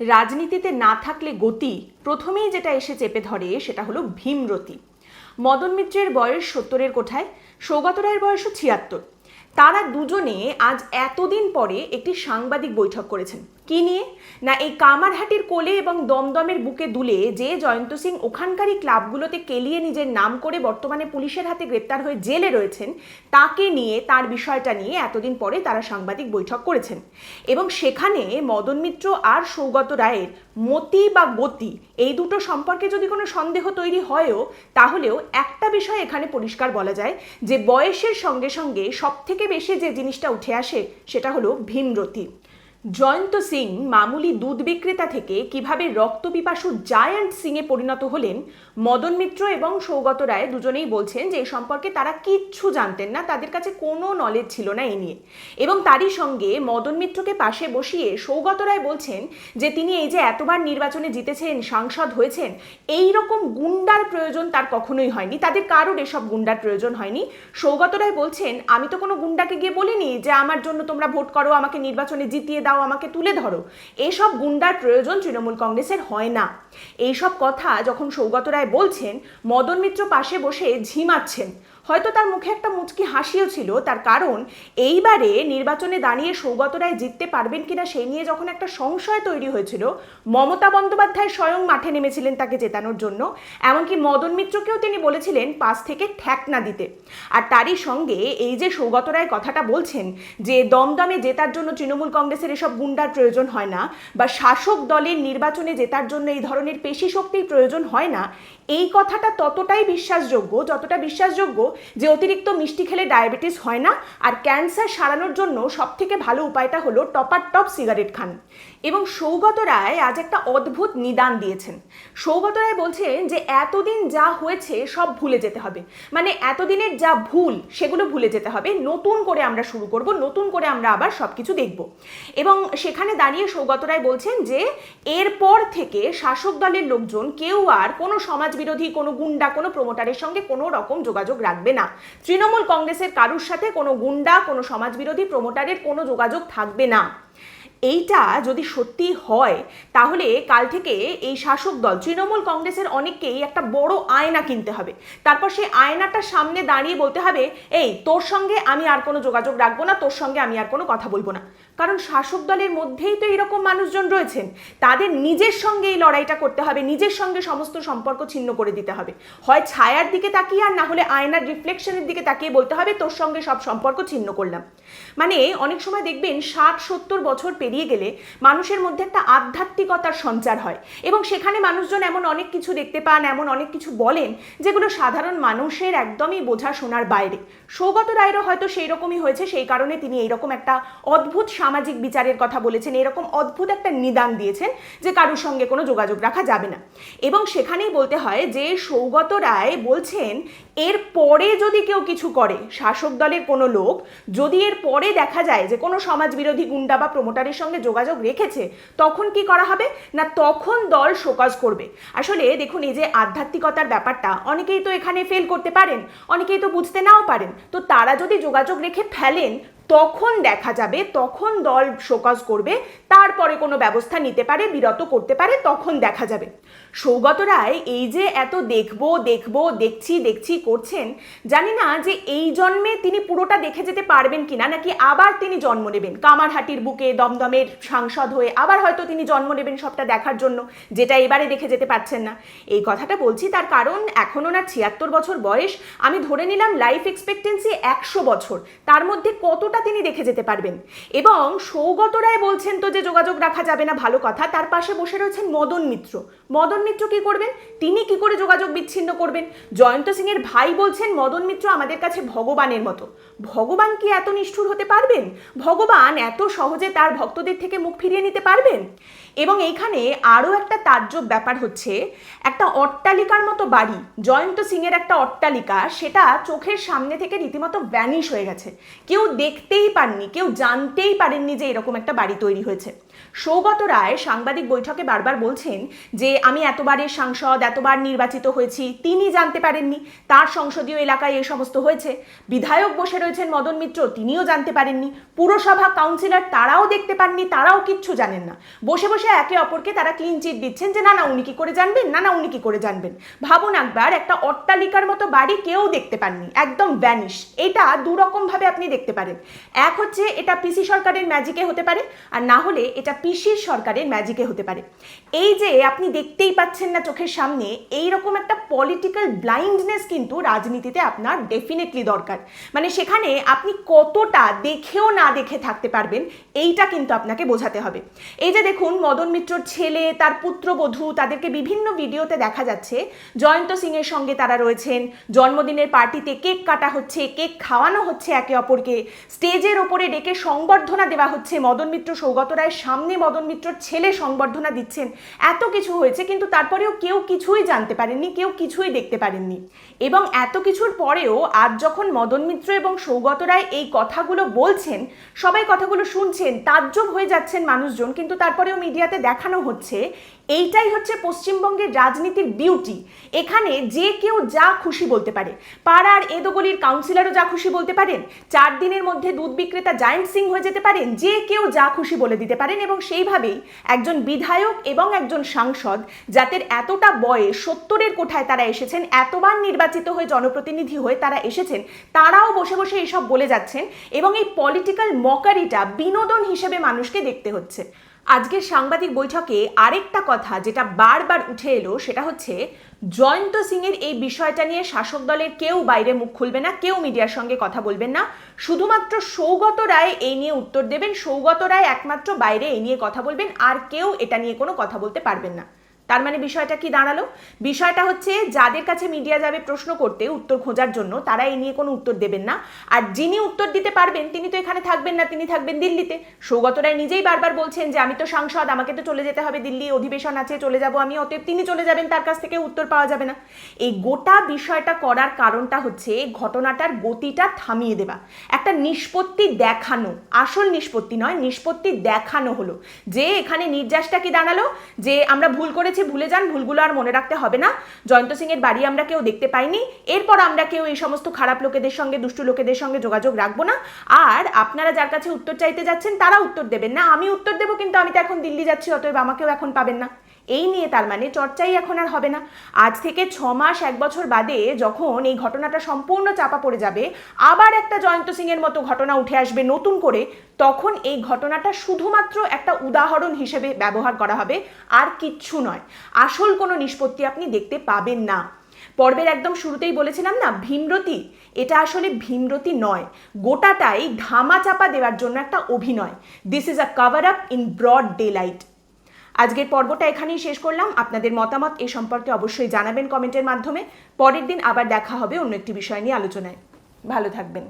রাজনীতিতে না থাকলে গতি প্রথমেই যেটা এসে চেপে ধরে সেটা হলো ভীমরতি মদন মিত্রের বয়স সত্তরের কোঠায় সৌগত রায়ের বয়সও ছিয়াত্তর। তারা দুজনে আজ এতদিন পরে একটি সাংবাদিক বৈঠক করেছেন। কি নিয়ে? না, এই কামারহাটির কোলে এবং দমদমের বুকে দুলে যে জয়ন্ত সিং ওখানকারই ক্লাবগুলোতে কেলিয়ে নিজের নাম করে বর্তমানে পুলিশের হাতে গ্রেপ্তার হয়ে জেলে রয়েছেন, তাকে নিয়ে, তার বিষয়টা নিয়ে এতদিন পরে তারা সাংবাদিক বৈঠক করেছেন। এবং সেখানে মদন মিত্র আর সৌগত রায়ের মতি বা গতি, এই দুটো সম্পর্কে যদি কোনো সন্দেহ তৈরি হয়ও, তাহলেও একটা বিষয় এখানে পরিষ্কার বলা যায় যে বয়সের সঙ্গে সঙ্গে সব থেকে বেশি যে জিনিসটা উঠে আসে সেটা হলো ভীমরতি। জয়ন্ত সিং মামুলি দুধ বিক্রেতা থেকে কীভাবে রক্তপিপাসু জায়ান্ট সিংয়ে পরিণত হলেন, মদন মিত্র এবং সৌগত রায় দুজনেই বলছেন যে এই সম্পর্কে তারা কিচ্ছু জানতেন না, তাদের কাছে কোনো নলেজ ছিল না এ নিয়ে। এবং তারই সঙ্গে মদন মিত্রকে পাশে বসিয়ে সৌগত রায় বলছেন যে তিনি এই যে এতবার নির্বাচনে জিতেছেন, সাংসদ হয়েছেন, এই রকম গুন্ডার প্রয়োজন তার কখনোই হয়নি, তাদের কারোর এসব গুন্ডার প্রয়োজন হয়নি। সৌগত রায় বলছেন, আমি তো কোনো গুন্ডাকে গিয়ে বলিনি যে আমার জন্য তোমরা ভোট করো, আমাকে নির্বাচনে জিতিয়ে দাও। আমাকে তুলে ধরো। এসব গুন্ডার প্রয়োজন তৃণমূল কংগ্রেসের হয় না। এইসব কথা যখন সৌগত রায় বলছেন, মদন মিত্র পাশে বসে ঝিমাচ্ছেন। হয়তো তার মুখে একটা মুচকি হাসিও ছিল, তার কারণ এইবারে নির্বাচনে দাঁড়িয়ে সৌগত রায় জিততে পারবেন কিনা সেই নিয়ে যখন একটা সংশয় তৈরি হয়েছিল, মমতা বন্দ্যোপাধ্যায় স্বয়ং মাঠে নেমেছিলেন তাকে জেতানোর জন্য। এমনকি মদন মিত্রকেও তিনি বলেছিলেন, পাশ থেকে ঠ্যাকনা দিতে। আর তারই সঙ্গে এই যে সৌগত রায় কথাটা বলছেন, যে দমদমে জেতার জন্য তৃণমূল কংগ্রেসের এসব গুন্ডার প্রয়োজন হয় না, বা শাসক দলের নির্বাচনে জেতার জন্য এই ধরনের পেশি শক্তির প্রয়োজন হয় না এই কথাটা ততটাই বিশ্বাসযোগ্য, যতটা বিশ্বাসযোগ্য যে অতিরিক্ত মিষ্টি খেলে ডায়াবেটিস হয় না আর ক্যান্সার সারানোর জন্য সবথেকে ভালো উপায়টা হলো টপার টপ সিগারেট খান। এবং সৌগত রায় আজ একটা অদ্ভুত নিদান দিয়েছেন। সৌগত রায় বলছেন যে, এতদিন যা হয়েছে সব ভুলে যেতে হবে। মানে এতদিনের যা ভুল, সেগুলো ভুলে যেতে হবে। নতুন করে আমরা শুরু করব, নতুন করে আমরা আবার সব কিছু দেখব। এবং সেখানে দাঁড়িয়ে সৌগত রায় বলছেন যে, এরপর থেকে শাসক দলের লোকজন কেউ আর কোনো সমাজ বিরোধী কোনো গুন্ডা, কোনো প্রমোটারের সঙ্গে কোনো রকম যোগাযোগ রাখবে না। তৃণমূল কংগ্রেসের কারুর সাথে কোনো গুন্ডা, কোনো সমাজ বিরোধী প্রমোটারের কোনো যোগাযোগ থাকবে না। এইটা যদি সত্যি হয়, তাহলে কাল থেকে এই শাসক দল, তৃণমূল কংগ্রেসের অনেককেই একটা বড় আয়না কিনতে হবে। তারপর সেই আয়নাটার সামনে দাঁড়িয়ে বলতে হবে, এই, তোর সঙ্গে আমি আর কোনো যোগাযোগ রাখব না, তোর সঙ্গে আমি আর কোনো কথা বলব না। কারণ শাসক দলের মধ্যেই তো এরকম মানুষজন রয়েছেন। তাদের নিজের সঙ্গে এই লড়াইটা করতে হবে, নিজের সঙ্গে সমস্ত সম্পর্ক ছিন্ন করে দিতে হবে। হয় ছায়ার দিকে তাকিয়ে আর না হলে আয়নার রিফ্লেকশনের দিকে তাকিয়ে বলতে হবে, তোর সঙ্গে সব সম্পর্ক ছিন্ন করলাম। মানে অনেক সময় দেখবেন ষাট সত্তর বছর পেরিয়ে গেলে মানুষের মধ্যে একটা আধ্যাত্মিকতার সঞ্চার হয়। এবং সেখানে মানুষজন এমন অনেক কিছু দেখতে পান, এমন অনেক কিছু বলেন, যেগুলো সাধারণ মানুষের একদমই বোঝা শোনার বাইরে। সৌগত রায়েরও হয়তো সেই রকমই হয়েছে, সেই কারণে তিনি এইরকম একটা অদ্ভুত সামাজিক বিচারের কথা বলেছেন, এরকম অদ্ভুত একটা নিদান দিয়েছেন যে কারোর সঙ্গে কোনো যোগাযোগ রাখা যাবে না। এবং সেখানেই বলতে হয় যে সৌগত রায় বলছেন, এর পরে যদি কেউ কিছু করে, শাসক দলের কোনো লোক, যদি এর পরে দেখা যায় যে কোনো সমাজ বিরোধী গুন্ডা বা প্রমোটারের সঙ্গে যোগাযোগ রেখেছে, তখন কি করা হবে? না তখন দল শোকজ করবে? আসলে দেখুন, এই যে আধ্যাত্মিকতার ব্যাপারটা, অনেকেই তো এখানে ফেল করতে পারেন, অনেকেই তো বুঝতে নাও পারেন। তো তারা যদি যোগাযোগ রেখে ফেলেন তখন দেখা যাবে, তখন দল শোকজ করবে, তারপরে কোনো ব্যবস্থা নিতে পারে, বিরত করতে পারে, তখন দেখা যাবে। সৌগত রায় এই যে এত দেখব দেখব, দেখছি দেখছি করছেন, জানি না যে এই জন্মে তিনি পুরোটা দেখে যেতে পারবেন কিনা, নাকি আবার তিনি জন্ম নেবেন? কামারহাটির বুকে দমদমের সাংসদ হয়ে আবার হয়তো তিনি জন্ম নেবেন সবটা দেখার জন্য, যেটা এবারে দেখে যেতে পারছেন না। এই কথাটা বলছি তার কারণ এখনও না ছিয়াত্তর বছর বয়স, আমি ধরে নিলাম লাইফ এক্সপেক্টেন্সি একশো বছর, তার মধ্যে কতটা তিনি দেখে যেতে পারবেন। এবং সৌগত রায় বলছেন তো যে যোগাযোগ রাখা যাবে না, ভালো কথা। তার পাশে বসে রয়েছেন মদন মিত্র। মদন মিত্র কি করবেন? তিনি কি করে যোগাযোগ বিচ্ছিন্ন করবেন? জয়ন্ত সিং এর ভাই বলছেন, মদন মিত্র আমাদের কাছে ভগবানের মতো। ভগবান কি এত নিষ্ঠুর হতে পারবেন? ভগবান এত সহজে তার ভক্তদের থেকে মুখ ফিরিয়ে নিতে পারবেন? এবং এইখানে আরও একটা তাজ্জব ব্যাপার হচ্ছে, একটা অট্টালিকার মতো বাড়ি, জয়ন্ত সিংয়ের একটা অট্টালিকা, সেটা চোখের সামনে থেকে রীতিমতো ভ্যানিশ হয়ে গেছে। কেউ দেখতেই পাননি কেউ জানতেই পারেননি যে এরকম একটা বাড়ি তৈরি হয়েছে। সৌগত রায় সাংবাদিক বৈঠকে বারবার বলছেন যে, আমি এতবারের সাংসদ, এতবার নির্বাচিত হয়েছি, তিনি জানতে পারেননি। তার সংসদীয় এলাকায় এই সমস্ত হয়েছে। বিধায়ক বসে রয়েছেন মদন মিত্র, তিনিও জানতে পারেননি। পুরসভা কাউন্সিলর, তারাও দেখতে পাননি, তারাও কিচ্ছু জানেন না। বসে বসে একে অপরকে তারা ক্লিন চিট দিচ্ছেন যে, না না, উনি কি করে জানবেন? না না, উনি কি করে জানবেন? ভাবুন একবার, একটা অট্টালিকার মতো বাড়ি কেউ দেখতে পাননি, একদম ভ্যানিশ এটা দু রকম ভাবে আপনি দেখতে পারেন। এক হচ্ছে, এটা পিসি সরকারের ম্যাজিকে হতে পারে, আর না হলে এটা পিসির সরকারের ম্যাজিকে হতে পারে। এই যে আপনি দেখতেই পাচ্ছেন না চোখের সামনে এই রকম একটা পলিটিক্যাল ব্লাইন্ডনেস কিন্তু রাজনীতিতে আপনার ডেফিনেটলি দরকার। মানে সেখানে আপনি কতটা দেখেও না দেখে থাকতে পারবেন, এইটা কিন্তু আপনাকে বোঝাতে হবে। এই যে দেখুন, মদন মিত্রর ছেলে, তার পুত্রবধূ, তাদেরকে বিভিন্ন ভিডিওতে দেখা যাচ্ছে। জয়ন্ত সিং এর সঙ্গে তারা রয়েছেন। জন্মদিনের পার্টিতে কেক কাটা হচ্ছে, কেক খাওয়ানো হচ্ছে একে অপরকে। স্টেজের ওপরে ডেকে সংবর্ধনা দেওয়া হচ্ছে মদন মিত্র সৌগত রায়ের সামনে। মদন মিত্রর ছেলে সংবর্ধনা দিচ্ছেন। এত কিছু হয়েছে, কিন্তু তারপরেও কেউ কিছুই জানতে পারেননি, কেউ কিছুই দেখতে পারেননি। এবং এত কিছুর পরেও আজ যখন মদন মিত্র এবং সৌগত রায় এই কথাগুলো বলছেন, সবাই কথাগুলো শুনছেন, তাজ্জব হয়ে যাচ্ছেন মানুষজন, কিন্তু তারপরেও মিডিয়াতে দেখানো হচ্ছে এইটাই হচ্ছে পশ্চিমবঙ্গের রাজনীতির বিউটি এখানে যে কেউ যা খুশি বলতে পারে। পাড়ার এদোগলির কাউন্সিলরও যা খুশি বলতে পারেন, চার দিনের মধ্যে দুধ বিক্রেতা জায়েন্ট সিং হয়ে যেতে পারেন, যে কেউ যা খুশি বলে দিতে পারেন এবং সেইভাবেই একজন বিধায়ক এবং একজন সাংসদ, যাদের এতটা বয়স, সত্তরের কোঠায় তারা এসেছেন, এতবার নির্বাচিত হয়ে জনপ্রতিনিধি হয়ে তারা এসেছেন, তারাও বসে বসে এসব বলে যাচ্ছেন এবং এই পলিটিক্যাল মকারিটা বিনোদন হিসেবে মানুষকে দেখতে হচ্ছে। আজকের সাংবাদিক বৈঠকে আরেকটা কথা যেটা বারবার উঠে এলো, সেটা হচ্ছে জয়ন্ত সিংয়ের এই বিষয়টা নিয়ে শাসক দলের কেউ বাইরে মুখ খুলবে না, কেউ মিডিয়ার সঙ্গে কথা বলবেন না। শুধুমাত্র সৌগত রায় এই নিয়ে উত্তর দেবেন, সৌগত রায় একমাত্র বাইরে এই নিয়ে কথা বলবেন, আর কেউ এটা নিয়ে কোনো কথা বলতে পারবেন না। তার মানে বিষয়টা কি দাঁড়াল? বিষয়টা হচ্ছে, যাদের কাছে মিডিয়া যাবে প্রশ্ন করতে উত্তর খোঁজার জন্য, তারা এই নিয়ে কোনো উত্তর দেবেন না। আর যিনি উত্তর দিতে পারবেন, তিনি তো এখানে থাকবেন না, তিনি থাকবেন দিল্লিতে। সৌগত রায় নিজেই বারবার বলছেন যে, আমি তো সাংসদ, আমাকে তো চলে যেতে হবে দিল্লি, অধিবেশন আছে, চলে যাব আমি। অতএব তিনি চলে যাবেন, তার কাছ থেকে উত্তর পাওয়া যাবে না। এই গোটা বিষয়টা করার কারণটা হচ্ছে, ঘটনাটার গতিটা থামিয়ে দেওয়া। একটা নিষ্পত্তি দেখানো, আসল নিষ্পত্তি নয়, নিষ্পত্তি দেখানো হলো। যে এখানে নির্যাসটা কি দাঁড়াল? যে আমরা ভুল করেছি ভুলে যান, ভুলগুলো আর মনে রাখতে হবে না। জয়ন্ত সিং এর বাড়ি আমরা কেউ দেখতে পাইনি। এরপর আমরা কেউ এই সমস্ত খারাপ লোকেদের সঙ্গে, দুষ্টু লোকেদের সঙ্গে যোগাযোগ রাখব না। আর আপনারা যার কাছে উত্তর চাইতে যাচ্ছেন তারা উত্তর দেবেন না। আমি উত্তর দেবো, কিন্তু আমি তো এখন দিল্লি যাচ্ছি, অতএব আমাকেও এখন পাবেন না। এই নিয়ে তার মানে চর্চাই এখন আর হবে না। আজ থেকে ছ মাস এক বছর বাদে যখন এই ঘটনাটা সম্পূর্ণ চাপা পড়ে যাবে, আবার একটা জয়ন্ত সিং এর মতো ঘটনা উঠে আসবে নতুন করে, তখন এই ঘটনাটা শুধুমাত্র একটা উদাহরণ হিসেবে ব্যবহার করা হবে, আর কিচ্ছু নয়। আসল কোনো নিষ্পত্তি আপনি দেখতে পাবেন না। পর্বের একদম শুরুতেই বলেছিলাম না, ভীমরতি? এটা আসলে ভীমরতি নয়। গোটাটাই ধামা চাপা দেওয়ার জন্য একটা অভিনয়। This is a cover up in broad daylight আজকের পর্বটা এখানেই শেষ করলাম। আপনাদের মতামত এ সম্পর্কে অবশ্যই জানাবেন কমেন্টের মাধ্যমে। পরের দিন আবার দেখা হবে অন্য একটি বিষয় নিয়ে আলোচনায়। ভালো থাকবেন।